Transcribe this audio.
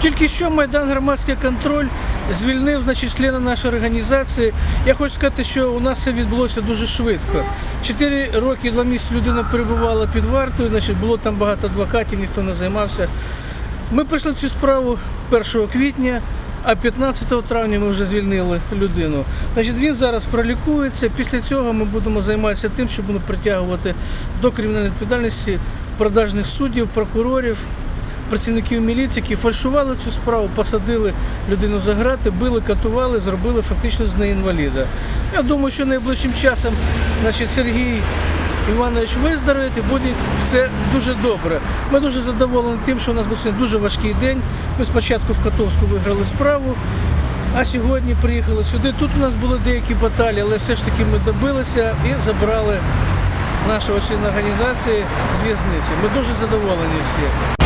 Тільки що Майдан громадський контроль звільнив значить, члена нашої організації. Я хочу сказати, що у нас це відбулося дуже швидко. Чотири роки, два місяці людина перебувала під вартою, значить, було там багато адвокатів, ніхто не займався. Ми прийшли цю справу 1 квітня, а 15 травня ми вже звільнили людину. Значить, він зараз пролікується. Після цього ми будемо займатися тим, щоб будемо притягувати до кримінальної відповідальності продажних суддів, прокурорів, працівників міліції, які фальшували цю справу, посадили людину за грати, били, катували, зробили фактично з неї інваліда. Я думаю, що найближчим часом значить, Сергій Іванович виздоровить і буде все дуже добре. Ми дуже задоволені тим, що у нас був сьогодні дуже важкий день. Ми спочатку в Котовську виграли справу, а сьогодні приїхали сюди. Тут у нас були деякі баталії, але все ж таки ми добилися і забрали нашого члена організації з в'язниці. Ми дуже задоволені всі.